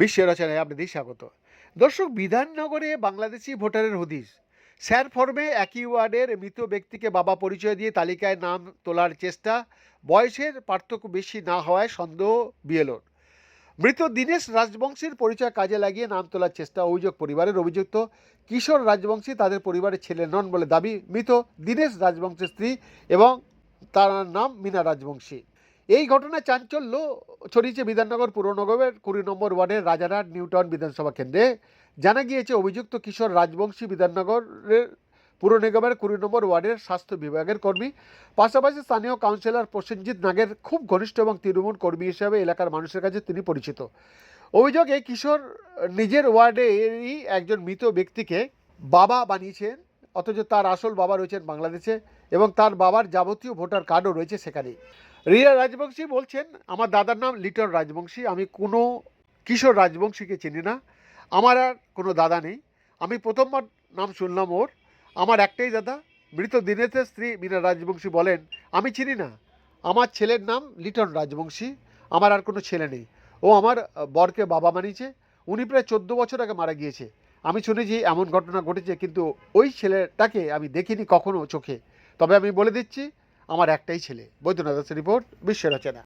বিশ্ব রচনায় আপনাদের স্বাগত। দর্শক, বিধাননগরে বাংলাদেশি ভোটারের হদিস স্যার ফর্মে একই ওয়ার্ডের মৃত ব্যক্তিকে বাবা পরিচয় দিয়ে তালিকায় নাম তোলার চেষ্টা, বয়সের পার্থক্য বেশি না হওয়ায় সন্দেহ বিএলওর। মৃত দীনেশ রাজবংশীর পরিচয় কাজে লাগিয়ে নাম তোলার চেষ্টা, অভিযোগ পরিবারের অভিযুক্ত কিশোর রাজবংশী তাদের পরিবারের ছেলে নন বলে দাবি মৃত দীনেশ রাজবংশীর স্ত্রী এবং তার নাম মীনা রাজবংশী। এই ঘটনায় চাঞ্চল্য ছড়িয়েছে বিধাননগর পুরনগরের কুড়ি নম্বর ওয়ার্ডের রাজারহাট নিউটাউন বিধানসভা কেন্দ্রে। জানা গিয়েছে, অভিযুক্ত কিশোর রাজবংশী বিধাননগরের পুর নিগমের কুড়ি নম্বর ওয়ার্ডের স্বাস্থ্য বিভাগের কর্মী। পাশাপাশি স্থানীয় কাউন্সিলর প্রসেনজিৎ নাগের খুব ঘনিষ্ঠ এবং তৃণমূল কর্মী হিসেবে এলাকার মানুষের কাছে তিনি পরিচিত। অভিযোগ, এই কিশোর নিজের ওয়ার্ডেরই একজন মৃত ব্যক্তিকে বাবা বানিয়েছেন, অথচ তার আসল বাবা রয়েছেন বাংলাদেশে। এবং তার বাবার যাবতীয় ভোটার কার্ডও রয়েছে সেখানে। রিয়া রাজবংশী বলছেন, আমার দাদার নাম লিটন রাজবংশী, আমি কোনো কিশোর রাজবংশীকে চিনি না। আমার আর কোনো দাদা নেই। আমি প্রথমবার নাম শুনলাম ওর। আমার একটাই দাদা। মৃত দিনেশের স্ত্রী মীনা রাজবংশী বলেন, আমি চিনি না। আমার ছেলের নাম লিটন রাজবংশী। আমার আর কোনো ছেলে নেই। ও আমার বরকে বাবা মানিয়েছে উনি প্রায় চোদ্দ বছর আগে মারা গিয়েছে। আমি শুনেছি এমন ঘটনা ঘটেছে, কিন্তু ওই ছেলেটাকে আমি দেখিনি কখনো চোখে। তবে আমি বলে দিচ্ছি আমার একটাই ছেলে বৈদ্যনাথ দাসের রিপোর্ট বিশ্ব রচনা।